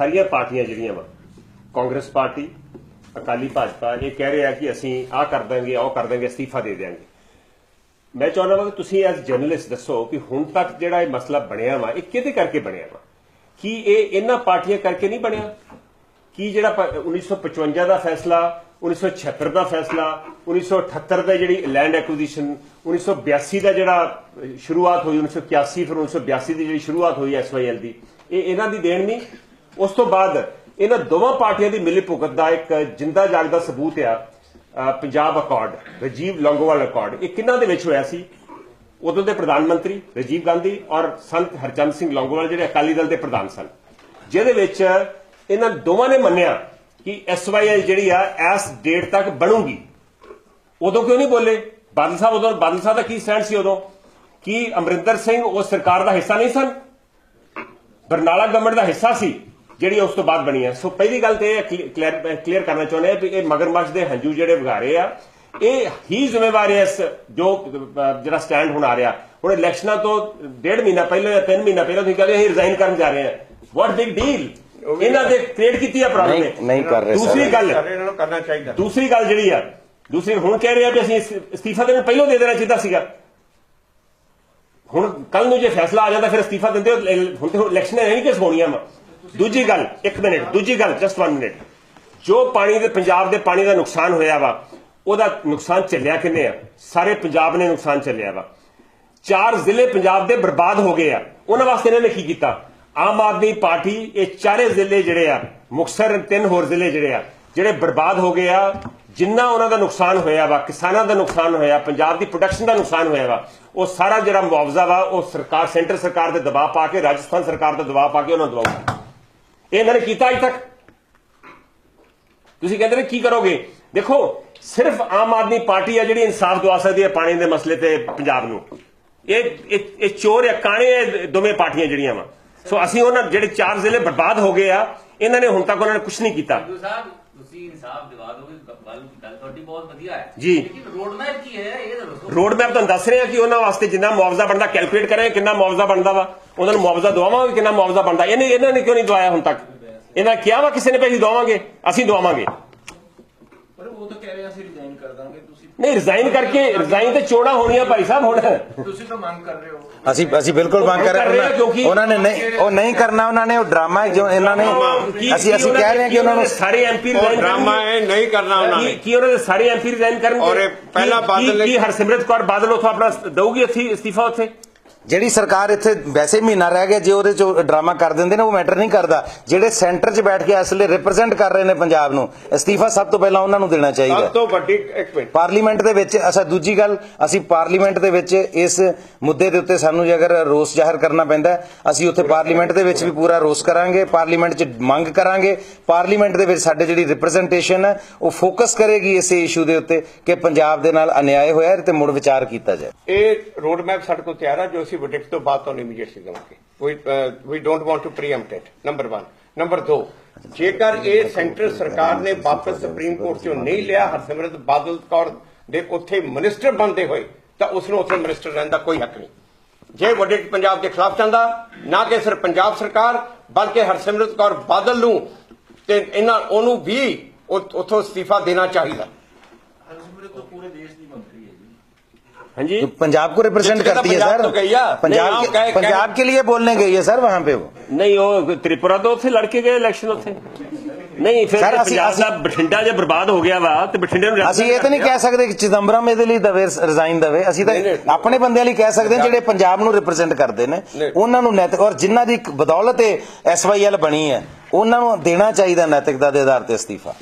ਸਾਰੀਆਂ ਪਾਰਟੀਆਂ ਜਿਹੜੀਆਂ ਵਾ, ਕਾਂਗਰਸ ਪਾਰਟੀ, ਅਕਾਲੀ ਭਾਜਪਾ, ਇਹ ਕਹਿ ਰਿਹਾ ਕਿ ਅਸੀਂ ਆਹ ਕਰ ਦਾਂਗੇ ਉਹ ਕਰ ਦਾਂਗੇ, ਅਸਤੀਫਾ ਦੇ ਦਿਆਂਗੇ। ਮੈਂ ਚਾਹੁੰਦਾ ਵਾਂ ਕਿ ਤੁਸੀਂ ਐਸ ਜਰਨਲਿਸਟ ਦੱਸੋ ਕਿ ਹੁਣ ਤੱਕ ਜਿਹੜਾ ਇਹ ਮਸਲਾ ਬਣਿਆ ਵਾ, ਇਹ ਕਿਹਦੇ ਕਰਕੇ ਬਣਿਆ ਵਾ? ਕੀ ਇਹ ਇਹਨਾਂ ਪਾਰਟੀਆਂ ਕਰਕੇ ਨਹੀਂ ਬਣਿਆ? ਕੀ ਜਿਹੜਾ ਪ- 1955 ਦਾ ਫੈਸਲਾ 1976 ਦਾ ਫੈਸਲਾ 1978 ਦਾ ਜਿਹੜੀ ਲੈਂਡ ਐਕੁਜੀਸ਼ਨ 1982 ਦਾ ਜਿਹੜਾ ਸ਼ੁਰੂਆਤ ਹੋਈ 1981 ਫਿਰ 1982 ਦੀ ਜਿਹੜੀ ਸ਼ੁਰੂਆਤ ਹੋਈ ਐਸਵਾਈਐਲ ਦੀ, ਇਹ ਇਹਨਾਂ ਦੀ ਦੇਣ ਨਹੀਂ? ਉਸ ਤੋਂ ਬਾਅਦ ਇਹਨਾਂ ਦੋਵਾਂ ਪਾਰਟੀਆਂ ਦੀ ਮਿਲੀ ਭੁਗਤ ਦਾ ਇੱਕ ਜਿੰਦਾ ਜਾਗਦਾ ਸਬੂਤ ਆ ਪੰਜਾਬ ਅਕਾਰਡ ਰਜੀਵ ਲੌਂਗੋਵਾਲ ਅਕਾਰਡ ਇਹ ਕਿਹਨਾਂ ਦੇ ਵਿੱਚ ਹੋਇਆ ਸੀ? ਉਦੋਂ ਦੇ ਪ੍ਰਧਾਨ ਮੰਤਰੀ ਰਾਜੀਵ ਗਾਂਧੀ ਔਰ ਸੰਤ ਹਰਚੰਦ ਸਿੰਘ ਲੌਂਗੋਵਾਲ, ਜਿਹੜੇ ਅਕਾਲੀ ਦਲ ਦੇ ਪ੍ਰਧਾਨ ਸਨ। ਜਿਹਦੇ ਵਿੱਚ ਇਹਨਾਂ ਦੋਵਾਂ ਨੇ ਮੰਨਿਆ ਕਿ ਐਸਵਾਈਐਲ ਜਿਹੜੀ ਆ, ਇਸ ਡੇਟ ਤੱਕ ਬਣੂਗੀ। ਉਦੋਂ ਕਿਉਂ ਨਹੀਂ ਬੋਲੇ? ਬਾਦਲ ਸਾਹਿਬ ਉਦੋਂ, ਬਾਦਲ ਸਾਹਿਬ ਦਾ ਕੀ ਸਟੈਂਡ ਸੀ ਉਦੋਂ? ਕਿ ਅਮਰਿੰਦਰ ਸਿੰਘ ਉਸ ਸਰਕਾਰ ਦਾ ਹਿੱਸਾ ਨਹੀਂ ਸਨ? ਬਰਨਾਲਾ ਗਵਰਨਮੈਂਟ ਦਾ ਹਿੱਸਾ ਸੀ? ਜਿਹੜੀ ਉਸ ਤੋਂ ਬਾਅਦ ਬਣੀ ਹੈ ਸੋ ਪਹਿਲੀ ਗੱਲ ਤੇ ਇਹ ਕਲੀਅਰ ਕਰਨਾ ਚਾਹੁੰਦੇ ਆ ਵੀ ਇਹ ਮਗਰਮੱਛ ਦੇ ਹੰਝੂ ਜਿਹੜੇ ਵਗਾਰੇ ਆ ਇਹ ਹੀ ਜ਼ਿੰਮੇਵਾਰ ਹੈ ਇਸ ਜੋ ਜਿਹੜਾ ਸਟੈਂਡ ਹੁਣ ਆ ਰਿਹਾ। ਹੁਣ ਇਲੈਕਸ਼ਨਾਂ ਤੋਂ ਡੇਢ ਮਹੀਨਾ ਪਹਿਲਾਂ ਜਾਂ ਤਿੰਨ ਮਹੀਨਾ ਪਹਿਲਾਂ ਤੁਸੀਂ ਕਹਿੰਦੇ ਅਸੀਂ ਰਿਜ਼ਾਈਨ ਕਰਨ ਜਾ ਰਹੇ ਹਾਂ ਵਾਟ ਬਿਗ ਡੀਲ ਇਹਨਾਂ ਦੇ ਕ੍ਰੀਏਟ ਕੀਤੀ ਆ ਪ੍ਰੋਬਲਮ ਨਹੀਂ ਨਹੀਂ ਕਰ ਰਹੇ ਦੂਸਰੀ ਸਰ। ਗੱਲ ਇਹਨਾਂ ਨੂੰ ਕਰਨਾ ਚਾਹੀਦਾ। ਦੂਸਰੀ ਗੱਲ ਜਿਹੜੀ ਆ ਦੂਸਰੀ ਹੁਣ ਕਹਿ ਰਹੇ ਆ ਵੀ ਅਸੀਂ ਅਸਤੀਫਾ ਦੇਣ ਪਹਿਲਾਂ ਦੇ ਦੇਣਾ ਚਾਹੀਦਾ ਸੀਗਾ। ਹੁਣ ਕੱਲ ਨੂੰ ਜੇ ਫੈਸਲਾ ਆ ਜਾਂਦਾ ਫਿਰ ਅਸਤੀਫਾ ਦਿੰਦੇ ਹੁਣ ਤੇ ਇਲੈਕਸ਼ਨ ਨਹੀਂ ਕਿ ਹੋਣੀਆਂ ਵਾ? ਦੂਜੀ ਗੱਲ, ਇੱਕ ਮਿੰਟ, ਦੂਜੀ ਗੱਲ ਜਸਟ 1 ਮਿੰਟ ਜੋ ਪਾਣੀ ਦੇ, ਪੰਜਾਬ ਦੇ ਪਾਣੀ ਦਾ ਨੁਕਸਾਨ ਹੋਇਆ ਵਾ, ਉਹਦਾ ਨੁਕਸਾਨ ਚੱਲਿਆ ਕਿੰਨੇ ਆ? ਸਾਰੇ ਪੰਜਾਬ ਨੇ ਨੁਕਸਾਨ ਚੱਲਿਆ ਵਾ। ਚਾਰ ਜ਼ਿਲ੍ਹੇ ਪੰਜਾਬ ਦੇ ਬਰਬਾਦ ਹੋ ਗਏ ਆ। ਉਹਨਾਂ ਵਾਸਤੇ ਇਹਨਾਂ ਨੇ ਕੀ ਕੀਤਾ? ਆਮ ਆਦਮੀ ਪਾਰਟੀ, ਇਹ ਚਾਰੇ ਜ਼ਿਲ੍ਹੇ ਜਿਹੜੇ ਆ ਮੁਕਸਰ ਤਿੰਨ ਹੋਰ ਜ਼ਿਲ੍ਹੇ ਜਿਹੜੇ ਆ, ਜਿਹੜੇ ਬਰਬਾਦ ਹੋ ਗਏ ਆ, ਜਿੰਨਾ ਉਹਨਾਂ ਦਾ ਨੁਕਸਾਨ ਹੋਇਆ ਵਾ, ਕਿਸਾਨਾਂ ਦਾ ਨੁਕਸਾਨ ਹੋਇਆ, ਪੰਜਾਬ ਦੀ ਪ੍ਰੋਡਕਸ਼ਨ ਦਾ ਨੁਕਸਾਨ ਹੋਇਆ ਵਾ, ਉਹ ਸਾਰਾ ਜਿਹੜਾ ਮੁਆਵਜ਼ਾ ਵਾ, ਉਹ ਸਰਕਾਰ, ਸੈਂਟਰ ਸਰਕਾਰ ਦੇ ਦਬਾਅ ਪਾ ਕੇ, ਰਾਜਸਥਾਨ ਸਰਕਾਰ ਦਾ ਦਬਾਅ ਪਾ ਕੇ ਉਹਨਾਂ ਨੂੰ ਦਵਾਉਗਾ ਇਹ ਇਹਨਾਂ ਨੇ ਕੀਤਾ ਅਜ ਤੱਕ। ਤੁਸੀਂ ਕਹਿੰਦੇ ਨੇ ਕੀ ਕਰੋਗੇ? ਦੇਖੋ ਸਿਰਫ ਆਮ ਆਦਮੀ ਪਾਰਟੀ ਆ ਜਿਹੜੀ ਇਨਸਾਫ ਦਵਾ ਸਕਦੀ ਹੈ ਪਾਣੀ ਦੇ ਮਸਲੇ ਤੇ ਪੰਜਾਬ ਨੂੰ। ਇਹ ਇਹ ਇਹ ਚੋਰ ਆ ਕਾਣੇ ਇਹ ਦੋਵੇਂ ਪਾਰਟੀਆਂ ਜਿਹੜੀਆਂ ਵਾ। ਸੋ ਅਸੀਂ ਉਹਨਾਂ ਜਿਹੜੇ ਚਾਰ ਜ਼ਿਲ੍ਹੇ ਬਰਬਾਦ ਹੋ ਗਏ ਆ ਇਹਨਾਂ ਨੇ ਹੁਣ ਤੱਕ ਉਹਨਾਂ ਨੇ ਕੁਝ ਨਹੀਂ ਕੀਤਾ। ਸਾਹਿਬ ਤੁਸੀਂ ਇਨਸਾਫ ਦਿਵਾ ਦੋਗੇ ਗੱਲ ਗੱਲ ਤੁਹਾਡੀ ਬਹੁਤ ਵਧੀਆ ਹੈ। ਜੀ। ਲੇਕਿਨ ਰੋਡ ਮੈਪ ਕੀ ਹੈ? ਇਹ ਦੱਸੋ। ਰੋਡ ਮੈਪ ਤੁਹਾਨੂੰ ਦੱਸ ਰਹੇ ਆ ਕਿ ਉਹਨਾਂ ਵਾਸਤੇ ਜਿੰਨਾ ਮੁਆਵਜ਼ਾ ਬਣਦਾ ਕੈਲਕੂਲੇਟ ਕਰੇ ਕਿੰਨਾ ਮੁਆਵਜ਼ਾ ਬਣਦਾ ਵਾ। ਉਹਨਾਂ ਨੂੰ ਮੁਆਵਜ਼ਾ ਦਵਾਵਾਂਗੇ ਕਿੰਨਾ ਮੁਆਵਜ਼ਾ ਬਣਦਾ। ਇਹਨੇ ਇਹਨਾਂ ਨੇ ਕਿਉਂ ਨਹੀਂ ਦਵਾਇਆ ਹੁਣ ਤੱਕ? ਇਹਨਾਂ ਨੇ ਕਿਹਾ ਵਾ ਕਿਸੇ ਨੇ ਪੈਸੇ ਦਵਾਵਾਂਗੇ? ਅਸੀਂ ਦਵਾਵਾਂਗੇ। ਪਰ ਉਹ ਤਾਂ ਕਹਿ ਰਹੇ ਆ ਅਸੀਂ ਰਿਜ਼ਾਈਨ ਕਰ ਦਾਂਗੇ ਤੁਸੀਂ ਨਹੀਂ ਰਿਜ਼ਾਈਨ ਕਰਕੇ ਰਿਜ਼ਾਈਨ ਤੇ ਚੋੜਾ ਹੋਣੀਆਂ ਭਾਈ ਸਾਹਿਬ ਹੁਣ। ਤੁਸੀਂ ਤਾਂ ਮੰਗ ਕਰ ਰਹੇ ਹੋ। ਅਸੀਂ ਅਸੀਂ ਬਿਲਕੁਲ ਮੰਗ ਕਰ ਰਹੇ ਹਾਂ ਹਾਂ। ਉਹਨਾਂ ਨੇ ਨਹੀਂ ਉਹ ਨਹੀਂ ਕਰਨਾ ਉਹਨਾਂ ਨੇ ਉਹ ਡਰਾਮਾ ਹੈ ਜੋ ਇਹਨਾਂ ਨੇ ਅਸੀਂ ਅਸੀਂ ਕਹਿ ਰਹੇ ਹਾਂ ਕਿ ਉਹਨਾਂ ਨੂੰ ਸਾਰੇ ਐਮਪੀ ਰਿਜ਼ਾਈਨ ਡਰਾਮਾ ਇਹ ਨਹੀਂ ਕਰਨਾ ਉਹਨਾਂ ਨੇ। ਕੀ ਉਹਨਾਂ ਦੇ ਸਾਰੇ ਐਮਪੀ ਰਿਜ਼ਾਈਨ ਕਰਨਗੇ? ਔਰ ਪਹਿਲਾ ਬਾਦਲ ਕੀ ਹਰਸਿਮਰਤ ਕੌਰ ਬਾਦਲ ਉਥੋਂ ਆਪਣਾ ਦਊਗੀ ਉੱਥੇ ਇਸਤੀਫਾ ਉੱਥੇ? ਜਿਹੜੀ ਸਰਕਾਰ ਇੱਥੇ ਵੈਸੇ ਮਹੀਨਾ ਰਹਿ ਗਿਆ ਜੇ ਉਹਦੇ ਚ ਡਰਾਮਾ ਕਰ ਦਿੰਦੇ ਨੇ ਉਹ ਮੈਟਰ ਨਹੀਂ ਕਰਦਾ। ਜਿਹੜੇ ਸੈਂਟਰ 'ਚ ਬੈਠ ਕੇ ਇਸ ਰਿਪਰੈਜ਼ੈਂਟ ਕਰ ਰਹੇ ਨੇ ਪੰਜਾਬ ਨੂੰ ਅਸਤੀਫਾ ਸਭ ਤੋਂ ਪਹਿਲਾਂ ਉਹਨਾਂ ਨੂੰ ਦੇਣਾ ਚਾਹੀਦਾ। ਸਭ ਤੋਂ ਵੱਡੀ ਇੱਕ ਮਿੰਟ। ਪਾਰਲੀਮੈਂਟ ਦੇ ਵਿੱਚ ਅੱਛਾ ਦੂਜੀ ਗੱਲ ਅਸੀਂ ਪਾਰਲੀਮੈਂਟ ਦੇ ਵਿੱਚ ਇਸ ਮੁੱਦੇ ਦੇ ਉੱਤੇ ਸਾਨੂੰ ਜੇ ਅਗਰ ਰੋਸ ਜ਼ਾਹਰ ਕਰਨਾ ਪੈਂਦਾ ਅਸੀਂ ਉੱਥੇ ਪਾਰਲੀਮੈਂਟ ਦੇ ਵਿੱਚ ਵੀ ਪੂਰਾ ਰੋਸ ਕਰਾਂਗੇ ਪਾਰਲੀਮੈਂਟ 'ਚ ਮੰਗ ਕਰਾਂਗੇ। ਪਾਰਲੀਮੈਂਟ ਦੇ ਵਿੱਚ ਸਾਡੇ ਜਿਹੜੀ ਰਿਪਰੈਜ਼ੈਂਟੇਸ਼ਨ ਹੈ ਉਹ ਫੋਕਸ ਕਰੇਗੀ ਇਸੇ ਇਸ਼ੂ ਦੇ ਉੱਤੇ ਕਿ ਪੰਜਾਬ ਦੇ ਨਾਲ ਅਨਿਆਏ ਹੋਇਆ ਹੈ ਤੇ ਮੁੜ ਵਿਚਾਰ ਕੀਤਾ ਜਾਏ। ਇਹ ਰੋਡ ਮੈਪ ਸਾਡੇ ਕੋਲ ਤਿਆਰ ਹੈ ਜੋ ਅਸੀਂ ਵਡਿਕਟ ਤੋਂ ਬਾਅਦ ਤੁਹਾਨੂੰ ਇਮੀਡੀਏਟਲੀ ਦੇਵਾਂਗੇ we we don't want to preempt it number 1 number 2 ਜੇਕਰ ਇਹ ਸੈਂਟਰ ਸਰਕਾਰ ਨੇ ਵਾਪਸ ਸੁਪਰੀਮ ਕੋਰਟ ਚੋਂ ਨਹੀਂ ਲਿਆ, ਹਰਸਿਮਰਤ ਬਾਦਲ ਕੌਰ ਦੇ ਉੱਥੇ ਮਿਨਿਸਟਰ ਬਣਦੇ ਹੋਏ, ਤਾਂ ਉਸ ਨੂੰ ਉੱਥੇ ਮਿਨਿਸਟਰ ਰਹਿਣ ਦਾ ਕੋਈ ਹੱਕ ਨਹੀਂ। ਜੇ ਵਡਿਕਟ ਪੰਜਾਬ ਦੇ ਖਿਲਾਫ ਜਾਂਦਾ, ਨਾ ਕਿ ਸਿਰਫ ਪੰਜਾਬ ਸਰਕਾਰ, ਬਲਕਿ ਹਰਸਿਮਰਤ ਕੌਰ ਬਾਦਲ ਨੂੰ, ਤੇ ਇਹਨਾਂ, ਉਹਨੂੰ ਵੀ ਉੱਥੋਂ ਅਸਤੀਫਾ ਦੇਣਾ ਚਾਹੀਦਾ। ਹਰਸਿਮਰਤ ਤਾਂ ਪੂਰੇ ਦੇਸ਼ ਦੀ ਮੰਤਰੀ ਹੈ ਜੀ ਹਾਂਜੀ तो पंजाब को रिप्रेजेंट जिसके तो करती है पंजाब सर तो गई है। पंजाब नहीं, के, कह- कह- पंजाब के लिए बोलने गई है सर वहां पे वो ਨਹੀਂ ਉਹ ਤ੍ਰਿਪੁਰਾ ਤੋਂ ਉੱਥੇ ਲੜ ਕੇ ਗਏ ਇਲੈਕਸ਼ਨ ਉੱਥੇ ਨਹੀਂ ਫਿਰ ਸਰ, ਜੇ ਅਸੀਂ- ਪੰਜਾਬ ਦਾ ਬਠਿੰਡਾ ਜੇ ਬਰਬਾਦ ਹੋ ਗਿਆ ਵਾ ਤੇ ਬਠਿੰਡੇ ਨੂੰ ਅਸੀਂ ਇਹ ਤਾਂ ਨਹੀਂ ਕਹਿ ਸਕਦੇ ਕਿ ਚਿਦੰਬਰਮ ਇਹਦੇ ਲਈ ਦਵੇ ਰਿਜ਼ਾਈਨ ਦਵੇ ਅਸੀਂ ਤਾਂ ਨਹੀਂ, ਨਹੀਂ। ਆਪਣੇ ਬੰਦਿਆਂ ਲਈ ਕਹਿ ਸਕਦੇ ਹਾਂ ਜਿਹੜੇ ਪੰਜਾਬ ਨੂੰ ਰਿਪਰੈਜ਼ੈਂਟ ਕਰਦੇ ਨੇ ਨਹੀਂ। ਉਹਨਾਂ ਨੂੰ ਨੈਤਿਕ ਔਰ ਜਿਨ੍ਹਾਂ ਦੀ ਬਦੌਲਤ ਐਸਵਾਈਐਲ ਬਣੀ ਹੈ ਉਹਨਾਂ ਨੂੰ ਦੇਣਾ ਚਾਹੀਦਾ ਨੈਤਿਕਤਾ ਦੇ ਆਧਾਰ ਤੇ ਅਸਤੀਫਾ